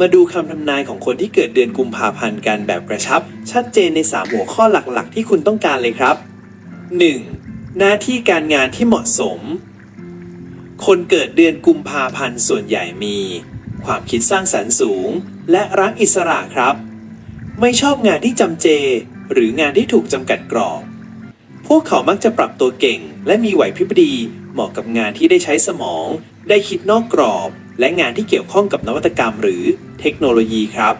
มาดูคำทำนายของคนที่เกิดเดือนกุมภาพันธ์กันแบบกระชับ ชัดเจนใน 3 หัวข้อหลักๆ ที่คุณต้องการเลยครับ 1. หน้าที่การงานที่เหมาะสม คนเกิดเดือนกุมภาพันธ์ส่วนใหญ่มี ความคิดสร้างสรรค์สูง และรักอิสระครับ ไม่ชอบงานที่จำเจ หรืองานที่ถูกจำกัดกรอบ พวกเขามักจะปรับตัวเก่ง และมีไหวพริบดี เหมาะกับงานที่ได้ใช้สมอง ได้คิดนอกกรอบ และงานที่เกี่ยวข้องกับนวัตกรรมหรือเทคโนโลยีครับ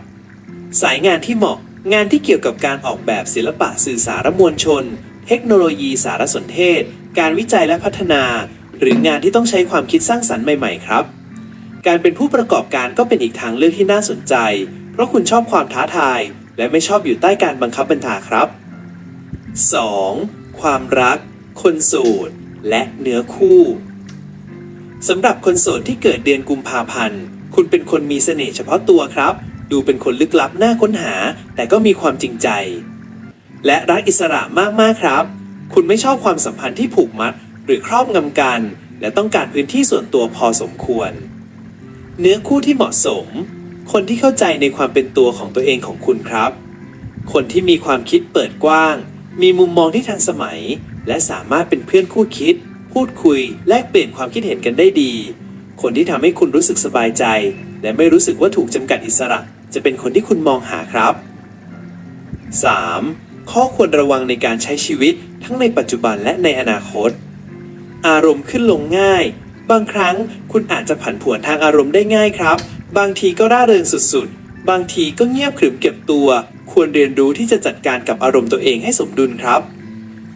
สายงานที่เหมาะงานที่เกี่ยวกับการออกแบบศิลปะสื่อสารมวลชน เทคโนโลยีสารสนเทศ การวิจัยและพัฒนา หรืองานที่ต้องใช้ความคิดสร้างสรรค์ใหม่ๆ ครับ การเป็นผู้ประกอบการก็เป็นอีกทางเลือกที่น่าสนใจ เพราะคุณชอบความท้าทาย และไม่ชอบอยู่ใต้การบังคับบัญชาครับ 2. ความรัก คนโสดและเนื้อคู่ สำหรับคนโสดที่เกิดเดือนกุมภาพันธ์ คุณเป็นคนมีเสน่ห์เฉพาะตัวครับ ดูเป็นคนลึกลับน่าค้นหา แต่ก็มีความจริงใจ และรักอิสระมากๆครับ คุณไม่ชอบความสัมพันธ์ที่ผูกมัด หรือครอบงำกัน และต้องการพื้นที่ส่วนตัวพอสมควร เนื้อคู่ที่เหมาะสม คนที่เข้าใจในความเป็นตัวของตัวเองของคุณครับ คนที่มีความคิดเปิดกว้าง มีมุมมองที่ทันสมัย และสามารถเป็นเพื่อนคู่คิด พูดคุยแลกเปลี่ยนความคิดเห็นกันได้ดี คนที่ทำให้คุณรู้สึกสบายใจ และไม่รู้สึกว่าถูกจำกัดอิสระ จะเป็นคนที่คุณมองหาครับ 3. ข้อควรระวังในการใช้ชีวิตทั้งในปัจจุบันและในอนาคต อารมณ์ขึ้นลงง่าย บางครั้งคุณอาจจะผันผวนทางอารมณ์ได้ง่ายครับ บางทีก็ร่าเริงสุดๆ บางทีก็เงียบขรึมเก็บตัว ควรเรียนรู้ที่จะจัดการกับอารมณ์ตัวเองให้สมดุลครับ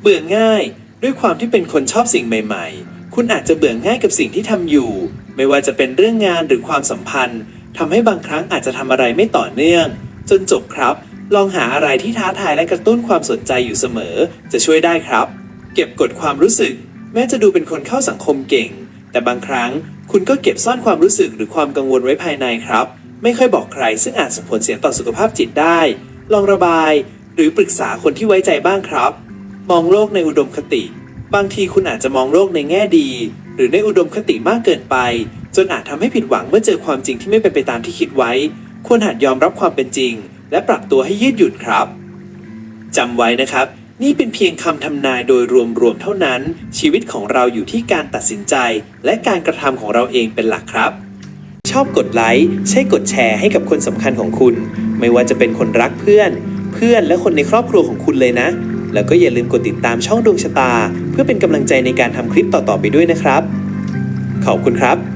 เบื่อง่าย ด้วยความที่เป็นคนชอบสิ่งใหม่ ๆ คุณอาจจะเบื่อง่ายกับสิ่งที่ทำอยู่ ไม่ว่าจะเป็นเรื่องงานหรือความสัมพันธ์ทำให้บางครั้งอาจจะทำอะไรไม่ต่อเนื่อง จนจบครับ ลองหาอะไรที่ท้าทายและกระตุ้นความสนใจอยู่เสมอ จะช่วยได้ครับ เก็บกดความรู้สึก แม้จะดูเป็นคนเข้าสังคมเก่ง แต่บางครั้งคุณก็เก็บซ่อนความรู้สึกหรือความกังวลไว้ภายในครับ ไม่ค่อยบอกใคร ซึ่งอาจส่งผลเสียต่อสุขภาพจิตได้ ลองระบาย หรือปรึกษาคนที่ไว้ใจบ้างครับ มองโลกในอุดมคติ บางทีคุณอาจจะมองโลกในแง่ดี หรือในอุดมคติมากเกินไป จนอาจทำให้ผิดหวังเมื่อเจอความจริงที่ไม่เป็นไปตามที่คิดไว้ ควรหัดยอมรับความเป็นจริง และปรับตัวให้ยืดหยุ่นครับจำไว้นะครับ นี่เป็นเพียงคำทำนายโดยรวมๆเท่านั้น ชีวิตของเราอยู่ที่การตัดสินใจ และการกระทำของเราเองเป็นหลักครับชอบกดไลค์ใช่กดแชร์ให้กับคนสำคัญของคุณ ไม่ว่าจะเป็นคนรักเพื่อน เพื่อนและคนในครอบครัวของคุณเลยนะ แล้วก็อย่าลืมกดติดตามช่องดวงชะตา เพื่อเป็นกำลังใจในการทำคลิปต่อๆไปด้วยนะครับ ขอบคุณครับ